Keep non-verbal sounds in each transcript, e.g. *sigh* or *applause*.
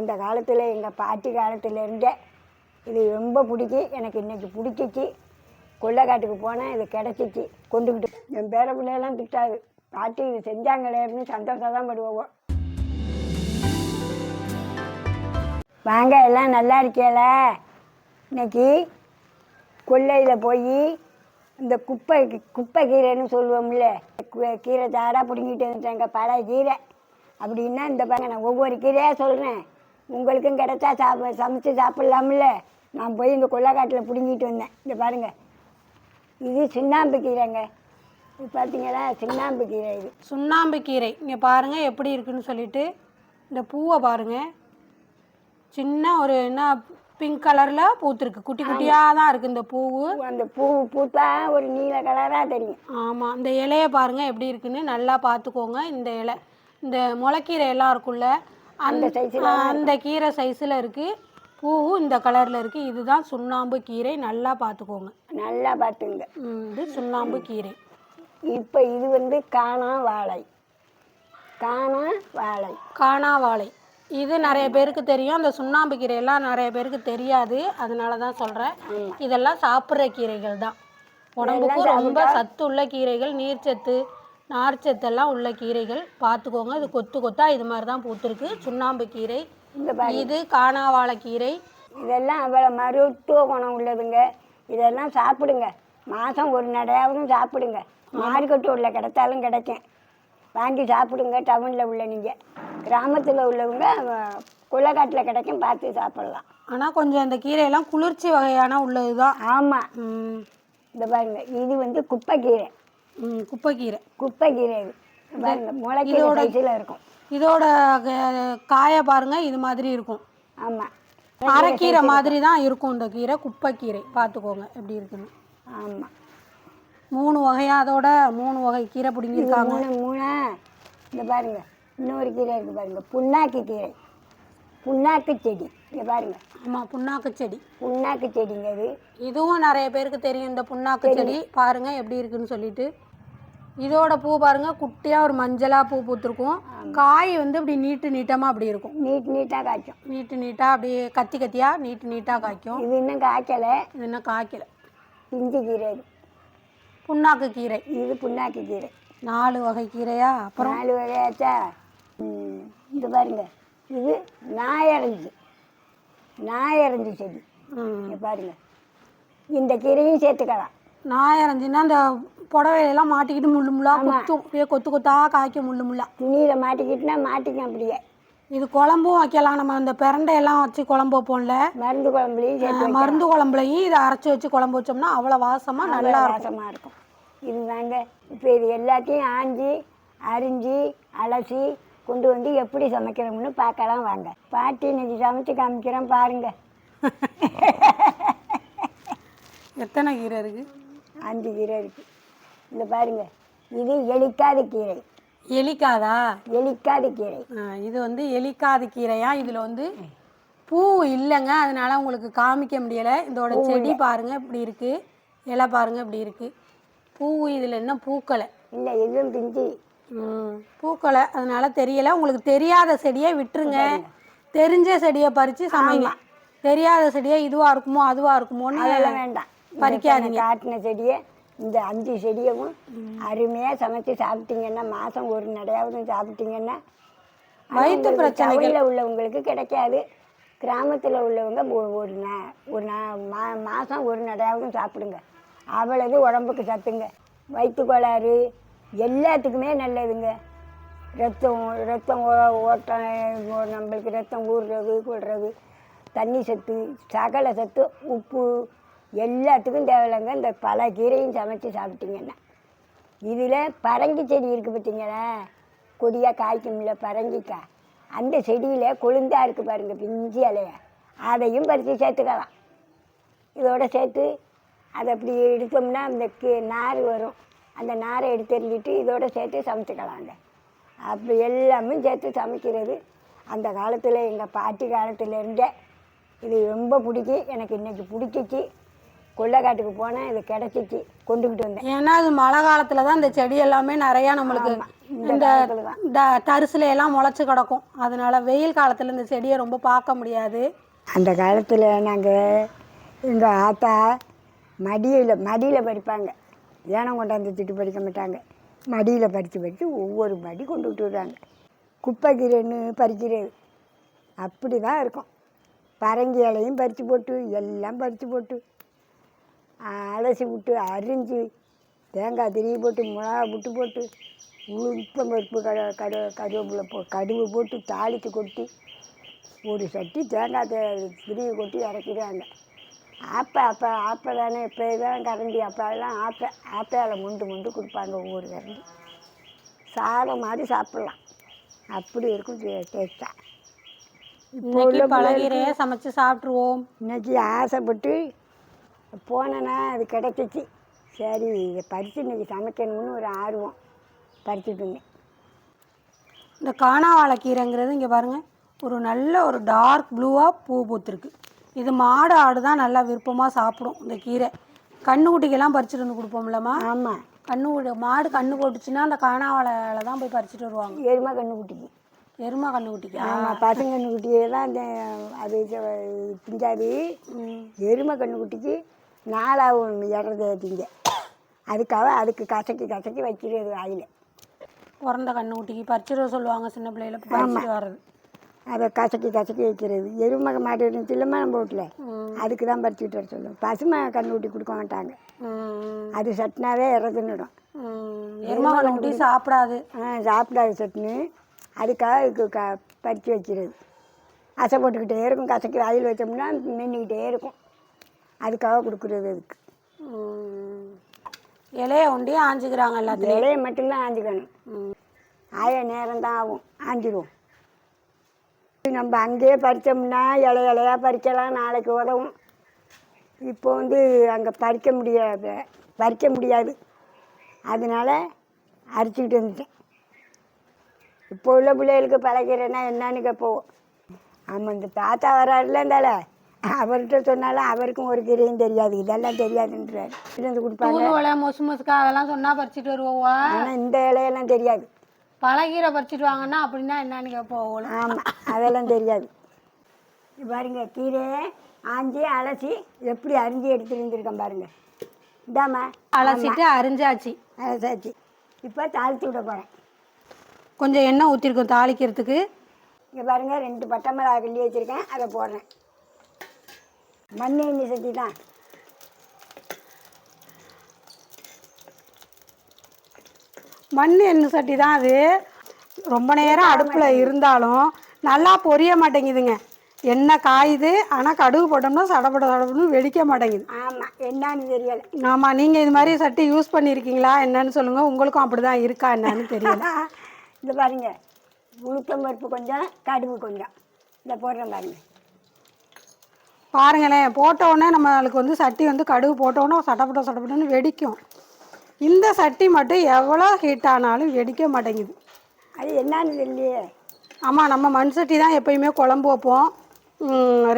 அந்த காலத்தில் எங்கள் பாட்டி காலத்திலேருந்தே இது ரொம்ப பிடிக்கும் எனக்கு இன்னைக்கு பிடிச்சிச்சு கொள்ளைக்காட்டுக்கு போனேன் இது கிடச்சிச்சு. கொண்டுக்கிட்டு என் பேர பிள்ளையெல்லாம் திட்டாது. பாட்டி இது செஞ்சாங்களேன்னு சந்தோஷம் தான் படுவோம். வாங்க எல்லாம் நல்லா இருக்கேல இன்னைக்கு கொள்ளையில் போய் இந்த குப்பை குப்பை கீரைன்னு சொல்லுவோம்ல கீரை தாராக பிடுங்கிட்டு வந்துட்டாங்க பல கீரை. அப்படின்னா இந்த பாருங்க நான் ஒவ்வொரு கீரையாக சொல்கிறேன் உங்களுக்கும் கிடைச்சா சாப்ப சமைச்சு சாப்பிட்லாம்ல. நான் போய் இந்த கொல்லைக்காட்டில் பிடுங்கிட்டு வந்தேன். இந்த பாருங்க. இது சுண்ணாம்பு கீரைங்க. இது பார்த்தீங்களா சுண்ணாம்பு கீரை இது. சுண்ணாம்பு கீரை. இங்கே பாருங்கள் எப்படி இருக்குன்னு சொல்லிட்டு. இந்த பூவை பாருங்கள் சின்ன ஒரு என்ன பிங்க் கலரில் பூத்துருக்கு. குட்டி குட்டியாக தான் இருக்குது இந்த பூவு. அந்த பூ பூத்தா ஒரு நீல கலராக தெரியும். ஆமாம் இந்த இலையை பாருங்கள் எப்படி இருக்குன்னு நல்லா பார்த்துக்கோங்க இந்த இலை இந்த முளைக்கீரை எல்லாம் இருக்குல்ல அந்த ஆ, அந்த கீரை சைஸில் இருக்குது பூவும் இந்த கலரில் இருக்குது இதுதான் சுண்ணாம்பு கீரை. நல்லா பார்த்துக்கோங்க. நல்லா பார்த்துங்க. இது சுண்ணாம்பு கீரை. இப்போ இது வந்து காணா வாழை. காணா வாழை. காணா வாழை. இது நிறைய பேருக்கு தெரியும். அந்த சுண்ணாம்பு கீரையெல்லாம் நிறைய பேருக்கு தெரியாது. அதனால தான் சொல்கிறேன் இதெல்லாம் சாப்பிட்ற கீரைகள் தான். உடம்புக்கு ரொம்ப சத்து உள்ள கீரைகள். நீர்ச்சத்து நார்ச்சத்தெல்லாம் உள்ள கீரைகள் பார்த்துக்கோங்க. இது கொத்து கொத்தா இது மாதிரி தான் பூத்துருக்கு. சுண்ணாம்பு கீரை இந்த இது காணாவாழை கீரை. இதெல்லாம் அவ்வளோ மருத்துவ குணம் உள்ளதுங்க. இதெல்லாம் சாப்பிடுங்க. மாதம் ஒரு நடையாவது சாப்பிடுங்க. மார்க்கெட்டூரில் கிடைத்தாலும் கிடைக்கும். வாங்கி சாப்பிடுங்க டவுனில் உள்ள நீங்கள் கிராமத்தில் உள்ளவங்க கொள்ளைக்காட்டில் கிடைக்கும் பார்த்து சாப்பிடலாம். ஆனால் கொஞ்சம் இந்த கீரையெல்லாம் குளிர்ச்சி வகையான உள்ளது தான் ஆமாம் இந்த பாருங்க இது வந்து குப்பைக்கீரை குப்பைக்கீரை. குப்பைக்கீரை இது. பாருங்க முளைக்கீரை சைஸில் இருக்கும். இதோட க- காயை பாருங்க இது மாதிரி இருக்கும். ஆமாம் அரைக்கீரை மாதிரி தான் இருக்கும் இந்த கீரை குப்பைக்கீரை. பார்த்துக்கோங்க எப்படி இருக்குன்னு. ஆமாம் மூணு வகையா அதோட மூணு வகை கீரை பிடிங்கிருக்காங்க மூணு மூணா. இந்த பாருங்க இன்னொரு கீரை இருக்கு பாருங்க புண்ணாக்கு கீரை. புண்ணாக்கு செடி. இங்க பாருங்க. ஆமாம் புண்ணாக்கு செடி. புண்ணாக்கு செடிங்க இது இதுவும் நிறைய பேருக்கு தெரியும் இந்த புண்ணாக்கு செடி. பாருங்க எப்படி இருக்குன்னு சொல்லிட்டு. இதோட பூ பாருங்க குட்டியா ஒரு மஞ்சளா பூ பூத்திருக்கும். காய் வந்து இப்படி நீட்டு நீட்டமா அப்படி இருக்கும். நீட் நீட்டாக காய்க்கும். நீட்டு நீட்டா அப்படியே கத்தி கத்தியா நீட்டு நீட்டா காய்க்கும். இது இன்னும் காய்க்கலை. இது என்ன காய்க்கல. இஞ்சி கீரை இது புண்ணாக்கு கீரை. இது புண்ணாக்கு கீரை. நாலு வகை கீரையா? அப்புறம்? நாலு வகையாச்சா? இது பாருங்க. இது நாயரஞ்சு நாயரஞ்சு செடி. ம். இங்க பாருங்க. இந்த கீரையும் சேர்த்துக்கலாம். நாயரஞ்சுன்னா அந்த புடவையிலெல்லாம் மாட்டிக்கிட்டு முள்ளு முள்ளா கொத்தும் அப்படியே கொத்து கொத்தா காய்க்கும் முள்ளு முள்ளா. துணியில் மாட்டிக்கிட்டுனா மாட்டிக்கும் அப்படியே. இது குழம்பும் வைக்கலாம். நம்ம இந்த பிரண்டையெல்லாம் வச்சு குழம்பு வைப்போம்ல. மருந்து குழம்புலையும் சேர்த்து மருந்து குழம்புலையும் இதை அரைச்சி வச்சு குழம்பு வச்சோம்னா அவ்வளோ வாசமாக நல்லா இருக்கும். வாசமாக இருக்கும். இதுதாங்க இப்போ இது எல்லாத்தையும் ஆஞ்சி அரிஞ்சு அலசி கொண்டு வந்து எப்படி சமைக்கிறோம்னு பார்க்கலாம் வாங்க. பாட்டி இன்னைக்கு சமைச்சு காமிக்கிறேன் பாருங்க. எத்தனை கீரை இருக்கு? அஞ்சு கீரை இருக்கு. இந்த பாருங்க. இது எலிக்காத கீரை. எலிக்காதா? எலிக்காத கீரை. இது வந்து எலிக்காது கீரையா? இதில் வந்து பூ இல்லைங்க. அதனால உங்களுக்கு காமிக்க முடியலை. இதோட செடி பாருங்க இப்படி இருக்கு. இலை பாருங்க இப்படி இருக்கு. பூ இதில் என்ன பூக்களை இல்லை எதுவும் பிஞ்சு. பூக்களை அதனால தெரியல. உங்களுக்கு தெரியாத செடியை விட்டுருங்க. தெரிஞ்ச செடியை பறித்து சமைங்க. தெரியாத செடியை இதுவாக இருக்குமோ அதுவாக இருக்குமோன்னு அதெல்லாம் வேண்டாம். பறிக்காதீங்க. காட்டின செடியை இந்த அஞ்சு செடியவும் அருமையாக சமைச்சு சாப்பிட்டீங்கன்னா மாதம் ஒரு நடையாவது சாப்பிட்டீங்கன்னா வயிற்று பிரச்சனைகள். டவுனில் உள்ளவங்களுக்கு கிடைக்காது. கிராமத்தில் உள்ளவங்க ஒரு நா ஒரு நா மா மாதம் ஒரு நடையாவது சாப்பிடுங்க. அவ்வளவு உடம்புக்கு சத்துங்க. வயிற்று கோளாறு எல்லாத்துக்குமே நல்லதுங்க. ரத்தம் ரத்தம் ஓ- ஓட்டம் ஓ- நம்மளுக்கு ரத்தம் ஊறுறது கொள்வது தண்ணி சத்து சகல சத்து உப்பு எல்லாத்துக்கும் தேவையில்லைங்க. இந்த பல கீரையும் சமைச்சு சாப்பிட்டீங்கன்னா. இதில் பரங்கி செடி இருக்குது பார்த்தீங்களா? கொடியாக காய்க்கும்ல பரங்கிக்காய் அந்த செடியில் கொழுந்தாக இருக்குது பாருங்கள் பிஞ்சி இலைய. அதையும் பறித்து சேர்த்துக்கலாம். இதோட சேர்த்து அதை அப்படி எடுத்தோம்னா அந்த கி- நார் வரும். அந்த நாரை எடுத்து எறிஞ்சிட்டு இதோட சேர்த்து சமைச்சுக்கலாங்க. அப்படி எல்லாமே சேர்த்து சமைக்கிறது. அந்த காலத்தில் எங்கள் பாட்டி காலத்துல இருந்தே இது ரொம்ப பிடிக்கும் எனக்கு இன்னைக்கு பிடிச்சிச்சு. கொள்ளைக்காட்டுக்கு போனேன். இது கிடச்சிச்சு. கொண்டுக்கிட்டு வந்தேன். ஏன்னா அது மழை காலத்துல தான் இந்த செடி எல்லாமே நிறையா நம்மளுக்கு இந்த இந்த தரிசுல எல்லாம் முளைச்சு கிடக்கும். அதனால வெயில் காலத்துல இந்த செடியை ரொம்ப பார்க்க முடியாது. அந்த காலத்தில் நாங்கள் எங்கள் ஆத்தா மடியில் மடியில் படிப்பாங்க. ஏனம் கொண்டாந்து திட்டு படிக்க மாட்டாங்க. மடியில் பறித்து பறித்து ஒவ்வொரு மடி கொண்டு விட்டுடுறாங்க குப்பைக்கீரைன்னு பறிக்கிறது. அப்படி தான் இருக்கும். பரங்கி இலையும் பறித்து போட்டு எல்லாம் பறித்து போட்டு அலசி விட்டு அரிஞ்சு தேங்காய் திருவி போட்டு மிளகா விட்டு போட்டு உளுப்பம் பருப்பு கட கடு கருவேப்பிலை போ கடுகு போட்டு தாளித்து கொட்டி ஒரு சட்டி தேங்காய் தே திருவி கொட்டி இறக்கிடுவாங்க ஆப்பை அப்போ ஆப்பை தானே இப்போ தான் கரண்டி அப்போல்லாம் ஆப்பை ஆப்பையால் முண்டு முண்டு கொடுப்பாங்க ஒவ்வொரு கரண்டி. சாதம் மாதிரி சாப்பிட்லாம். அப்படி இருக்கும் டேஸ்ட்டாக இன்னைக்கு பழகீரையே சமைச்சு சாப்பிட்ருவோம் இன்னைக்கு ஆசைப்பட்டு போனேன்னா அது கிடச்சிச்சு. சரி இதை பறித்து இன்னைக்கு சமைக்கணும்னு ஒரு ஆர்வம். பறிச்சுட்டு இருந்தேன் இந்த காணாவாழை கீரைங்கிறது இங்கே பாருங்க ஒரு நல்ல ஒரு டார்க் ப்ளூவாக பூ பூத்துருக்கு. இது மாடு ஆடு தான் நல்லா விருப்பமாக சாப்பிடும் இந்த கீரை. கண்ணுக்குட்டிக்கெல்லாம் பறிச்சுட்டு வந்து கொடுப்போம்லம்மா. ஆமாம் கண்ணு மாடு கண்ணு போட்டுச்சுன்னா அந்த காணாவாழையில தான் போய் பறிச்சுட்டு வருவாங்க. எருமை கண்ணுக்குட்டிக்கு எருமை கண்ணுக்குட்டிக்கா ஆமாம் பசங்க கண்ணுக்குட்டியே தான் இந்த அது திங்காது எருமை கண்ணுக்குட்டிக்கு நாலாவும் இறந்து திங்க. அதுக்காக அதுக்கு கசக்கி கசக்கி வைக்கிறது வாயில் பிறந்த கண்ணுக்குட்டிக்கு பறிச்சுட்டு வர சொல்லுவாங்க சின்ன பிள்ளையில பறிச்சுட்டு வர்றது. அதை கசக்கி கசக்கி வைக்கிறது. எருமை மாடு இருந்துச்சு இல்லைம்மா நம்ம வீட்டில். அதுக்கு தான் பறிச்சுட்டு வர சொல்லுவோம். பசுமை கண்ணுக்குட்டி கொடுக்க மாட்டாங்க. அது சட்டினாவே இறந்துன்னுடும். ம். எருமை கண்ணுக்குட்டி சாப்பிடாது. ஆ சாப்பிடாது சட்னி அதுக்காக இதுக்கு க பறித்து வைக்கிறது. அசை போட்டுக்கிட்டே இருக்கும். கசக்கி வாயில் வச்சோம்னா மின்னிக்கிட்டே இருக்கும். அதுக்காக கொடுக்குறது அதுக்கு. இலைய ஒண்டி ஆஞ்சிக்கிறாங்க எல்லாத்துலேயும். இலையை மட்டும்தான் ஆஞ்சிக்கணும். ஆய நேரம் தான் ஆகும். ஆஞ்சிடுவோம் நம்ம அங்கேயே பறித்தோம்னா இலை இலையா பறிக்கலாம் நாளைக்கு உதவும் இப்போ வந்து அங்கே பறிக்க முடியாது பறிக்க முடியாது. அதனால அரிச்சிக்கிட்டு வந்துட்டேன். இப்போ உள்ள பிள்ளைகளுக்கு பழகிறேன்னா என்னன்னு கேட்போம். ஆமாம் இந்த தாத்தா வராருல இருந்தால அவர்கிட்ட சொன்னாலும் அவருக்கும் ஒரு கீரையும் தெரியாது. இதெல்லாம் தெரியாதுன்றாரு. கொடுப்பாங்க. மொசு மொசுக்கா அதெல்லாம் சொன்னா பறிச்சுட்டு வருவோவா? ஆனால் இந்த இலையெல்லாம் தெரியாது. பழகீரை பறிச்சுட்டு வாங்கன்னா அப்படின்னா என்னன்னு கேட்போம் ஆமாம் அதெல்லாம் தெரியாது. பாருங்க கீரையை ஆஞ்சி அலசி எப்படி அரிஞ்சு எடுத்துட்டு இருந்திருக்கேன் பாருங்க. இதாம்மா அலசிட்டு அரிஞ்சாச்சு. அலசாச்சு. இப்போ தாளித்து விட போகிறேன் கொஞ்சம் எண்ணெய் ஊற்றிருக்கோம் தாளிக்கிறதுக்கு. இங்கே பாருங்க ரெண்டு பட்டை மிளகா கிள்ளி வச்சுருக்கேன் அதை போடுறேன். மண் எண்ணெய் சட்டி தான் மண் எண்ணெய் சட்டி தான் அது. ரொம்ப நேரம் அடுப்பில் இருந்தாலும் நல்லா பொரிய மாட்டேங்குதுங்க. எண்ணெய் காயுது ஆனால் கடுகு போட்டோம்னா சடபட சடபடன்னு வெடிக்க மாட்டேங்குது. ஆமாம் என்னன்னு தெரியலை. ஆமாம் நீங்கள் இது மாதிரி சட்டி யூஸ் பண்ணியிருக்கீங்களா என்னன்னு சொல்லுங்கள் உங்களுக்கும் அப்படி தான் இருக்கா என்னன்னு தெரியல. *laughs* இந்த பாருங்க. உளுத்தம் பருப்பு கொஞ்சம் கடுகு கொஞ்சம். இந்த போடுறேன் பாருங்க. பாருங்களேன் போட்ட உடனே நம்மளுக்கு வந்து சட்டி வந்து கடுகு போட்ட உடனே சடப்பட சடப்படன்னு வெடிக்கும். இந்த சட்டி மட்டும் எவ்வளோ ஹீட் ஆனாலும் வெடிக்க மாட்டேங்குது. அது என்னன்னு தெரியலையே. ஆமாம் நம்ம மண் சட்டி தான் எப்பயுமே குழம்பு வைப்போம்.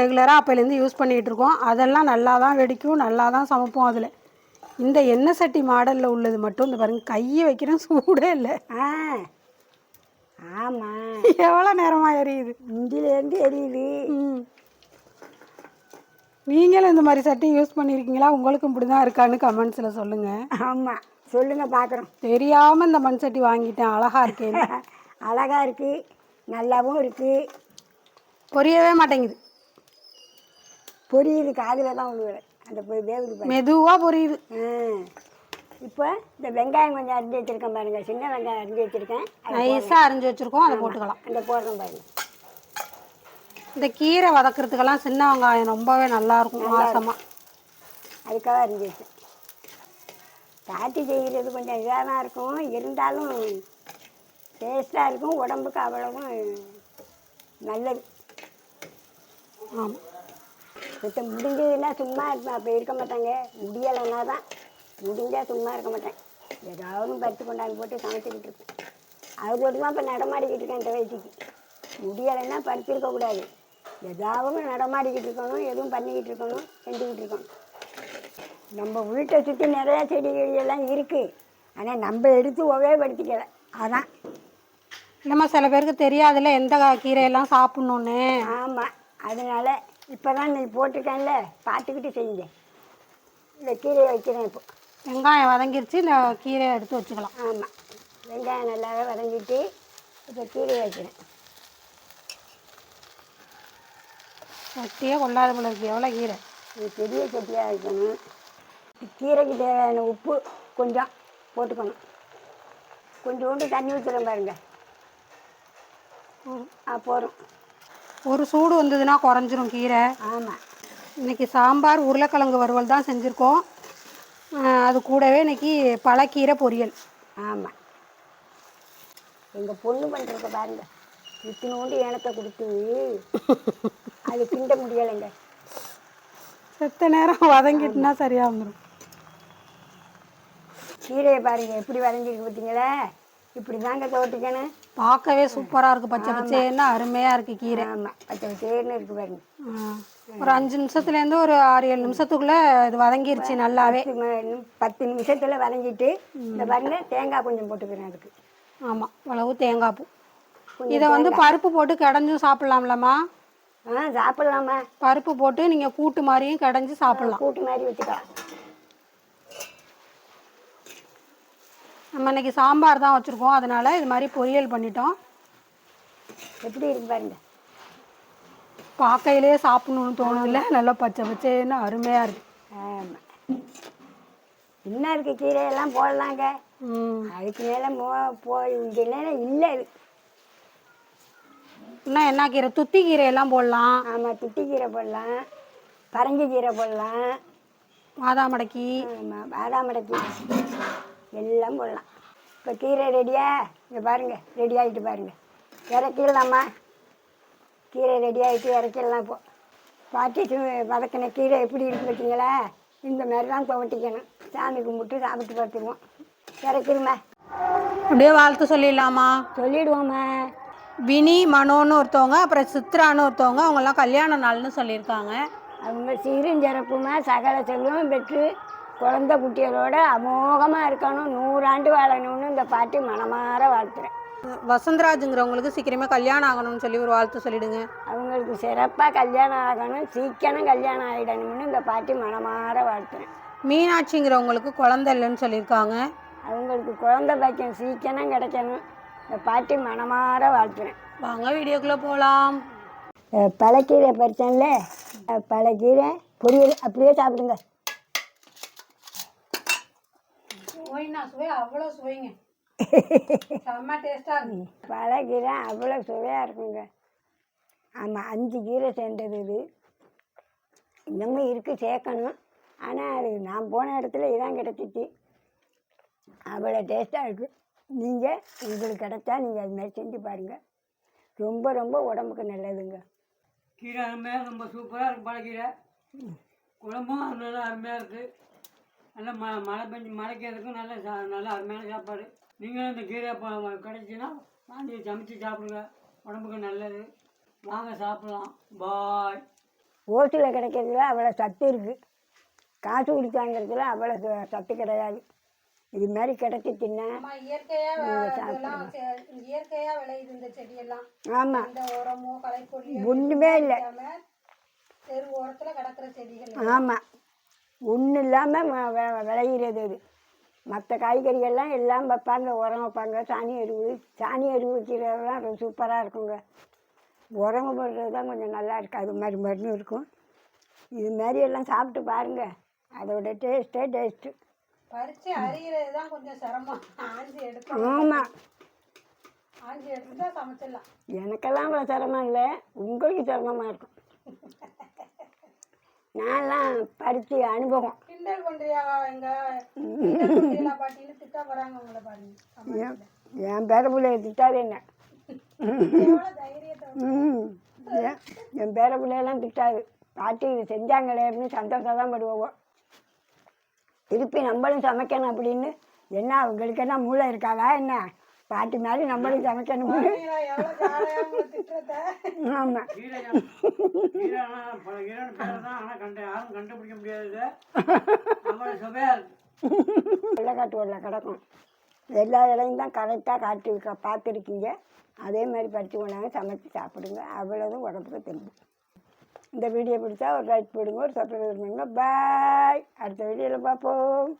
ரெகுலராக அப்போலேருந்து யூஸ் பண்ணிகிட்டு இருக்கோம். அதெல்லாம் நல்லா தான் வெடிக்கும் நல்லா தான் சமைப்போம் அதில். இந்த எண்ணெய் சட்டி மாடலில் உள்ளது மட்டும் இந்த பாருங்க கையை வைக்கிறேன் சூடே இல்லை. ஆ ஆமாம் எவ்வளோ நேரமாக எரியுது? இந்திலேருந்து எரியுது. ம். நீங்களும் இந்த மாதிரி சட்டி யூஸ் பண்ணியிருக்கீங்களா? உங்களுக்கும் இப்படி தான் இருக்கான்னு கமெண்ட்ஸில் சொல்லுங்கள் ஆமாம் சொல்லுங்க பார்க்குறோம் தெரியாமல் இந்த மண் சட்டி வாங்கிட்டேன். அழகாக இருக்கேன்னு *laughs* அழகா இருக்கு. நல்லாவும் இருக்கு. பொரியவே மாட்டேங்குது. பொரியுது காதில் தான் விழுவுறேன் அந்த போய் வேவுது மெதுவாக பொரியுது. இப்போ இந்த வெங்காயம் கொஞ்சம் அரிஞ்சு வச்சிருக்கேன் பாருங்க. சின்ன வெங்காயம் அரிஞ்சு வச்சிருக்கேன். நைஸாக அரிஞ்சு வச்சுருக்கோம். அதை போட்டுக்கலாம். அந்த போடுறேன் பாருங்க. இந்த கீரை வதக்கிறதுக்கெல்லாம் சின்ன வெங்காயம் ரொம்பவே நல்லா இருக்கும். வாசமாக அதுக்காக அரிஞ்சு வச்சேன். பாட்டி செய்கிறது கொஞ்சம் இதாக தான் இருக்கும். இருந்தாலும் டேஸ்ட்டாக இருக்கும் உடம்புக்கு அவ்வளவும் நல்லது. ஆமாம் இப்போ முடிஞ்சதுன்னா சும்மா இருப்பேன் அப்போ இருக்க மாட்டாங்க. முடியலைன்னா தான் முடிஞ்சால் சும்மா இருக்க மாட்டேன். ஏதாவது பறித்து கொண்டாந்து போட்டு சமைச்சிக்கிட்டு இருப்பேன். அது போட்டு தான் இப்போ நடமாடிக்கிட்டு இருக்கேன் இந்த வயசுக்கு. முடியலைன்னா பறிச்சிருக்க ஏதாவது நடமாடிக்கிட்டு இருக்கணும் எதுவும் பண்ணிக்கிட்டு இருக்கணும் செஞ்சுக்கிட்டு இருக்கணும். நம்ம வீட்டை சுற்றி நிறையா செடிகள் எல்லாம் இருக்குது ஆனால் நம்ம எடுத்து உபயோகப்படுத்திக்கல அதான். இல்லைம்மா சில பேருக்கு தெரியாதுல்ல எந்த கீரையெல்லாம் சாப்பிட்ணுன்னு ஆமாம் அதனால இப்போ தான் நீ போட்டிருக்கேன்ல பார்த்துக்கிட்டு செய்யுங்க. இந்த கீரையை வைக்கிறேன் இப்போ. வெங்காயம் வதங்கிருச்சு இந்த கீரையை எடுத்து வச்சுக்கலாம். ஆமாம் வெங்காயம் நல்லாவே வதங்கிட்டு இப்போ கீரையை வைக்கிறேன். சட்டியே கொள்ளாத போல இருக்கு. எவ்வளோ கீரை? இது பெரிய சட்டியாக இருக்கணும். கீரைக்கு தேவையான உப்பு கொஞ்சம் போட்டுக்கணும். கொஞ்சோண்டு தண்ணி ஊற்றுறேன் பாருங்க. ஆ போகிறோம் ஒரு சூடு வந்ததுன்னா குறைஞ்சிரும் கீரை. ஆமாம் இன்னைக்கு சாம்பார் உருளைக்கிழங்கு வறுவல் தான் செஞ்சுருக்கோம். அது கூடவே இன்னைக்கு பழக்கீரை பொரியல். ஆமாம் எங்கள் பொண்ணு பண்ணுறத பாருங்க. இத்தினோண்டு ஏனத்தை கொடுத்து அது கிண்ட முடியலைங்க. செத்த நேரம் வதங்கிட்டுனா சரியாக வந்துடும் கீரையை பாருங்க எப்படி வரைஞ்சிருக்கு பார்த்தீங்களா? இப்படி தாங்க தோட்டிக்கணும் பார்க்கவே சூப்பராக இருக்குது பச்சை பச்சைன்னா அருமையாக இருக்குது கீரை. ஆமாம் பச்சை பச்சேர்னு இருக்கு பாருங்க. ஒரு அஞ்சு நிமிஷத்துலேருந்து ஒரு ஆறு ஏழு நிமிஷத்துக்குள்ளே இது வதங்கிருச்சு நல்லாவே. பத்து நிமிஷத்தில் வதங்கிட்டு இந்த பாருங்க தேங்காய் கொஞ்சம் போட்டுக்கிறேன் அதுக்கு. ஆமாம் அளவு தேங்காய் பூ. இதை வந்து பருப்பு போட்டு கடைஞ்சும் சாப்பிட்லாம்லம்மா? ஆ சாப்பிட்லாமா பருப்பு போட்டு நீங்கள் கூட்டு மாதிரியும் கடைஞ்சி சாப்பிட்லாம். கூட்டு மாதிரி வச்சுக்கலாம். நம்ம இன்னைக்கு சாம்பார் தான் வச்சுருக்கோம். அதனால இது மாதிரி பொரியல் பண்ணிட்டோம். எப்படி இருக்கு பாருங்க. பார்க்கையிலே சாப்பிடணும்னு தோணுதில்ல. நல்லா பச்சை பச்சைன்னு அருமையாக இருக்குது ஆமாம் இன்னும் இருக்கு கீரையெல்லாம் போடலாங்க. ம். அதுக்கு மேலே மோ போய் இங்கே இல்லை இது இன்னும் என்ன கீரை? துத்தி கீரையெல்லாம் போடலாம். ஆமாம் துட்டி கீரை போடலாம். பரங்கி கீரை போடலாம். மாதாமடக்கி ஆமாம் பாதாமடக்கி எல்லாம் போடலாம் இப்போ கீரை ரெடியா இங்கே பாருங்க ரெடி ஆகிட்டு பாருங்க. இறக்கிடலாமா? கீரை ரெடி ஆகிட்டு இறக்கிடலாம் இப்போ. பாட்டி வதக்கின கீரை எப்படி இருக்கு பார்த்தீங்களா? இந்த மாதிரி தான் துவட்டிக்கணும். சாமி கும்பிட்டு சாப்பிட்டு பார்த்துருவோம் இறக்கிடுமா? அப்படியே வாழ்த்து சொல்லிடலாமா? சொல்லிடுவோம்மா. வினி மனோன்னு ஒருத்தவங்க அப்புறம் சித்ரான்னு ஒருத்தவங்க அவங்கெல்லாம் கல்யாண நாள்னு சொல்லியிருக்காங்க. அவங்க சீரும் சிறப்புமா சகல செல்வம் பெற்று குழந்தை குட்டிகளோட அமோகமாக இருக்கணும் நூறாண்டு வாழணும்னு இந்த பாட்டி மனமார வாழ்த்துறேன். வசந்தராஜுங்கிறவங்களுக்கு சீக்கிரமே கல்யாணம் ஆகணும்னு சொல்லி ஒரு வாழ்த்து சொல்லிடுங்க. அவங்களுக்கு சிறப்பாக கல்யாணம் ஆகணும் சீக்கிரம் கல்யாணம் ஆகிடணும்னு இந்த பாட்டி மனமார வாழ்த்துறேன். மீனாட்சிங்கிறவங்களுக்கு குழந்தை இல்லைன்னு சொல்லியிருக்காங்க. அவங்களுக்கு குழந்தை பாக்கியம் சீக்கிரம் கிடைக்கணும். இந்த பாட்டி மனமார வாழ்த்துறேன். வாங்க வீடியோக்குள்ளே போகலாம் பழக்கீரை பறிச்சேன்ல பழக்கீரை பொரியல் அப்படியே சாப்பிடுங்க. சுவைனா சுவை அவ்வளோ சுவைங்க. செம்ம டேஸ்ட்டாக இருக்கு. பழக்கீரை அவ்வளோ சுவையாக இருக்குங்க. ஆமாம் அஞ்சு கீரை சேர்ந்தது இது. இன்னமும் இருக்குது சேர்க்கணும். ஆனால் அது நான் போன இடத்துல இதான் கிடச்சிச்சு. அவ்வளோ டேஸ்ட்டாக இருக்குது நீங்கள் உங்களுக்கு கிடைச்சா நீங்கள் அது மாதிரி செஞ்சு பாருங்கள் ரொம்ப ரொம்ப உடம்புக்கு நல்லதுங்க. கீரை அருமையாக ரொம்ப சூப்பராக இருக்கும் பழக்கீரை குழம்பும் நல்லா அருமையாக இருக்குது நல்லா ம மழை பெஞ்சு மழைக்கிறதுக்கும் நல்ல சா நல்ல அருமையான சாப்பாடு. நீங்களும் இந்த கீரை கிடைச்சுன்னா வாங்கி சமைச்சு சாப்பிடுங்க. உடம்புக்கு நல்லது. வாங்க சாப்பிடலாம். பாய். ஓசில் கிடைக்கிறதுல அவ்வளோ சத்து இருக்குது காசு கொடுத்து வாங்குறதுல அவ்வளோ ச- சத்து கிடையாது. இது மாதிரி கிடைச்சிச்சின்னா நம்ம இயற்கையாக இதெல்லாம் இயற்கையாக விளையுது இந்த செடியெல்லாம். ஆமாம் இந்த உரமோ களைக்கொல்லியோ ஒன்றுமே இல்லை. தெரு ஓரத்தில் கிடக்கிற செடிகள் ஆமாம் ஒன்றும் இல்லாமல் விளையிறது அது. மற்ற காய்கறிகள்லாம் எல்லாம் வைப்பாங்க உரம் வைப்பாங்க சாணி எருவு சாணி எருவு வைக்கிறதெல்லாம் ரொம்ப சூப்பராக இருக்குங்க. உரம் போடுறது தான் கொஞ்சம் நல்லா இருக்கு. அது மாதிரி மருந்து இருக்கும். இது மாதிரி எல்லாம் சாப்பிட்டு பாருங்க. அதோட டேஸ்ட்டே டேஸ்ட்டு பறித்து அரிகிறது தான் கொஞ்சம் சிரமம். ஆஞ்சி ஆமாம் ஆஞ்சி சமைச்சிடலாம். எனக்கெல்லாம் அவ்வளோ சிரமம் இல்லை. உங்களுக்கு சிரமமாக இருக்கும். நான்லாம் பறித்து அனுபவம். கிண்டல் பண்றியா எங்க கிண்டல் பண்றீங்களா பாட்டின்னு திட்ட போறாங்க உங்களை பாருங்க. என் பேர பிள்ளைய திட்டாது என்ன? என் பேர பிள்ளையெல்லாம் திட்டாது. பாட்டி இது செஞ்சாங்களேன்னு சந்தோஷம் தான் படுவோம். திருப்பி நம்மளும் சமைக்கணும் அப்படின்னு என்ன அவங்களுக்கு என்ன மூளை இருக்காதா என்ன? பாட்டி மாதிரி நம்மளும் சமைக்கணும் ஆமாம் கண்டுபிடிக்க முடியாது வெள்ளைக்காட்டு கிடக்கும். எல்லா இலையும் தான் கரெக்டாக காட்டி பார்த்துருக்கீங்க. அதே மாதிரி பறித்து கொண்டாங்க சமைச்சு சாப்பிடுங்க. அவ்வளோதும் உடம்புக்கு தெரியும் இந்த வீடியோ பிடிச்சா ஒரு லைக் போடுங்க ஒரு சப்ஸ்கிரைப் பண்ணுங்க. பாய் அடுத்த வீடியோவில் பார்ப்போம்.